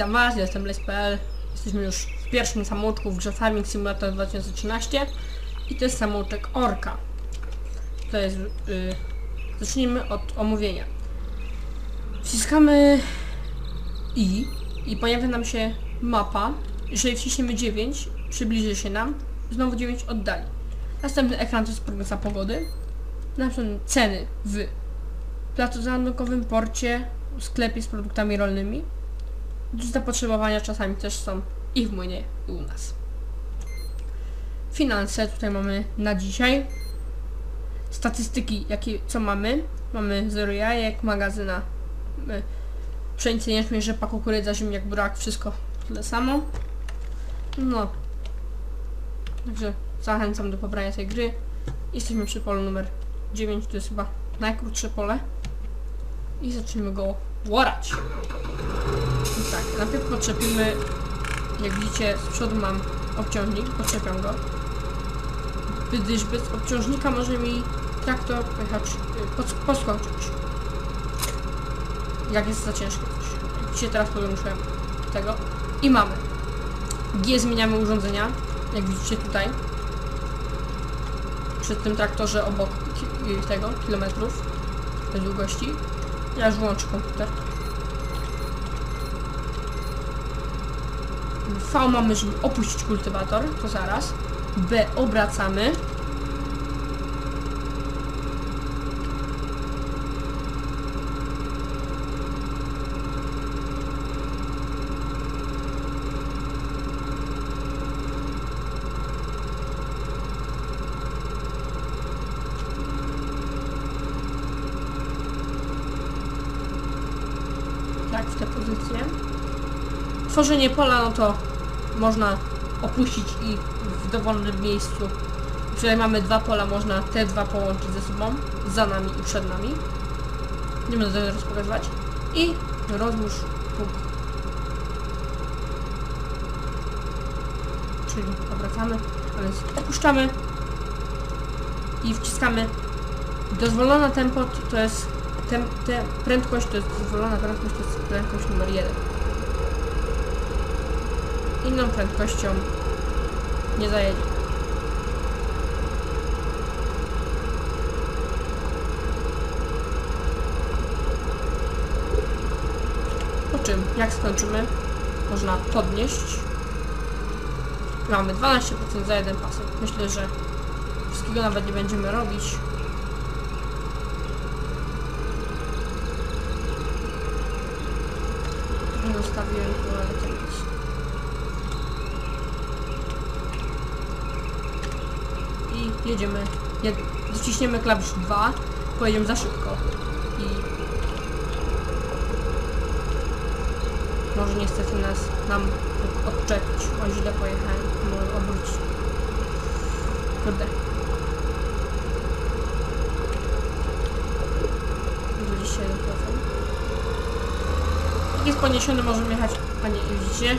Witam was, jestem Blaze.pl Jesteśmy już w pierwszym samouczku w grze Farming Simulator 2013 i to jest samouczek Orka. To jest... Yy, zacznijmy od omówienia. Wciskamy I i pojawia nam się mapa. Jeżeli wciśniemy 9, przybliży się nam, znowu 9 oddali. Następny ekran to jest prognoza pogody. Następne ceny w placu załadunkowym, porcie, sklepie z produktami rolnymi. Zapotrzebowania czasami też są i w młynie i u nas. Finanse tutaj mamy na dzisiaj. Statystyki jakie co mamy. Mamy 0 jajek, magazyna y, pszenicę, jęczmień, rzepa, kukurydza, ziemniak, burak, wszystko tyle samo. No. Także zachęcam do pobrania tej gry. Jesteśmy przy polu numer 9, to jest chyba najkrótsze pole. I zaczniemy go łorać. Najpierw podczepimy, jak widzicie z przodu mam obciążnik, podczepiam go. Gdyż bez obciążnika może mi traktor pojechać, y, poskoczyć. Jak jest za ciężko coś. Widzicie teraz podłączyłem tego. I mamy. G zmieniamy urządzenia, jak widzicie tutaj. Przy tym traktorze obok y, tego, kilometrów długości. Ja już włączę komputer. V mamy, żeby opuścić kultywator, to zaraz. B obracamy. Tak, w tę pozycję. Tworzenie pola, no to można opuścić i w dowolnym miejscu. Jeżeli mamy dwa pola, można te dwa połączyć ze sobą, za nami i przed nami. Nie będę tego teraz pokazywać. I rozłóż punkt. Czyli obracamy, a więc opuszczamy i wciskamy. Dozwolona tempo to jest tem, te, prędkość, to jest dozwolona prędkość, to jest prędkość numer jeden inną prędkością nie zajedzie. Po czym, jak skończymy, można podnieść. Mamy 12% za jeden pasek. Myślę, że wszystkiego nawet nie będziemy robić. Zostawiłem tu, ale to nic. I jedziemy. Jak dociśniemy klawisz 2, pojedziemy za szybko. I może niestety nas nam odczepić. O źle pojechałem. Może obrócić. Kurde. 21%. Jak jest poniesiony, możemy jechać. A nie, widzicie?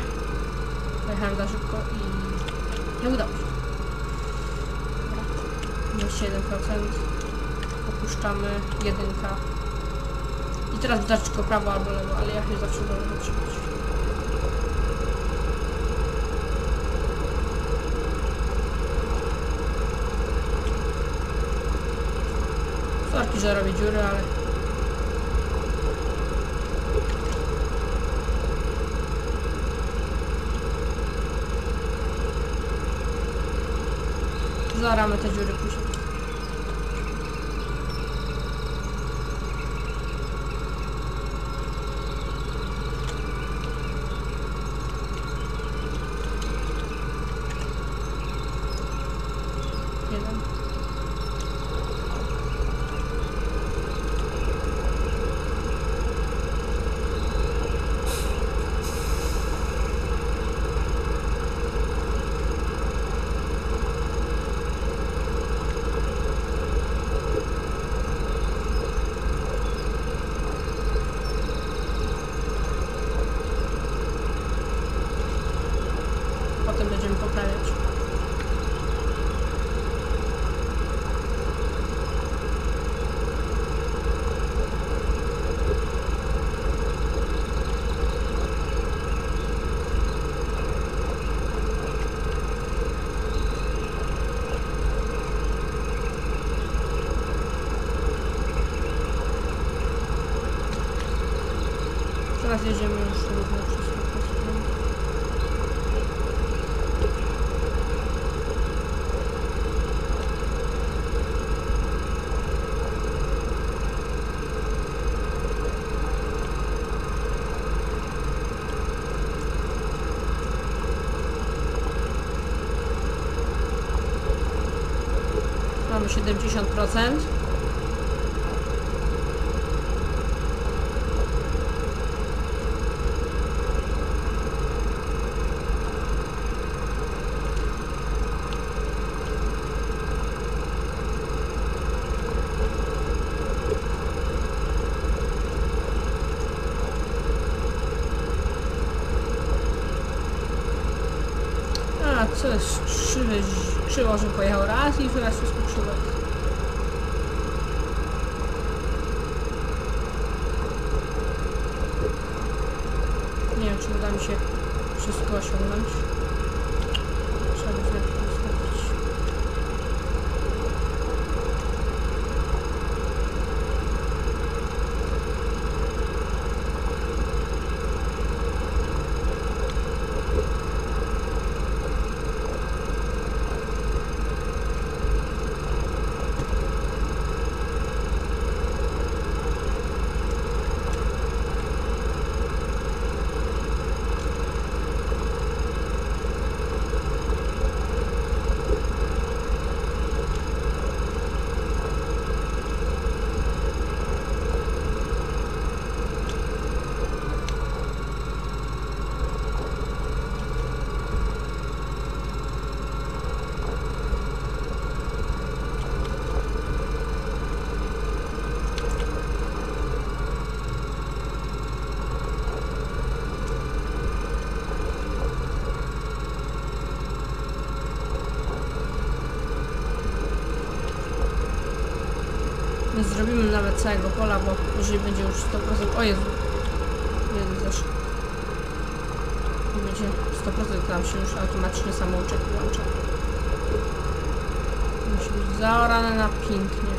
Pojechałem za szybko i nie udało się. 21%. Opuszczamy jedynka. I teraz wystarczy tylko prawo albo lewo, ale ja się zawsze wolę zatrzymać. Sorki, że robię dziury, ale... Zaramy te dziury później. Jeden. Teraz jedziemy już równo. Mamy 70%. Jest krzywy, krzywo, że pojechał raz i teraz wszystko krzywo jest. Nie wiem, czy uda mi się wszystko osiągnąć. Trzeba będzie najpierw Nie zrobimy nawet całego pola, bo jeżeli będzie już 100%... O Jezu! Jezu, zeszło. Będzie 100% tam się już automatycznie samouczek włącza. Musi być zaorane na pięknie.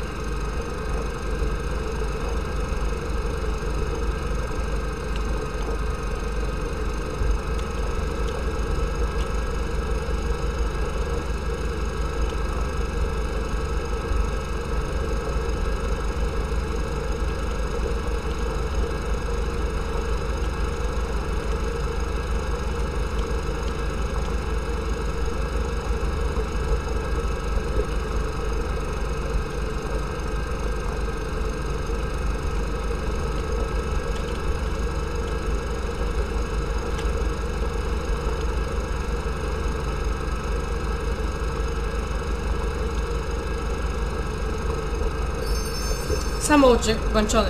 Samouczek włączony.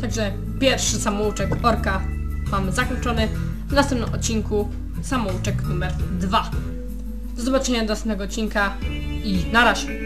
Także pierwszy samouczek orka mamy zakończony. W następnym odcinku samouczek numer 2. Do zobaczenia do następnego odcinka i na razie.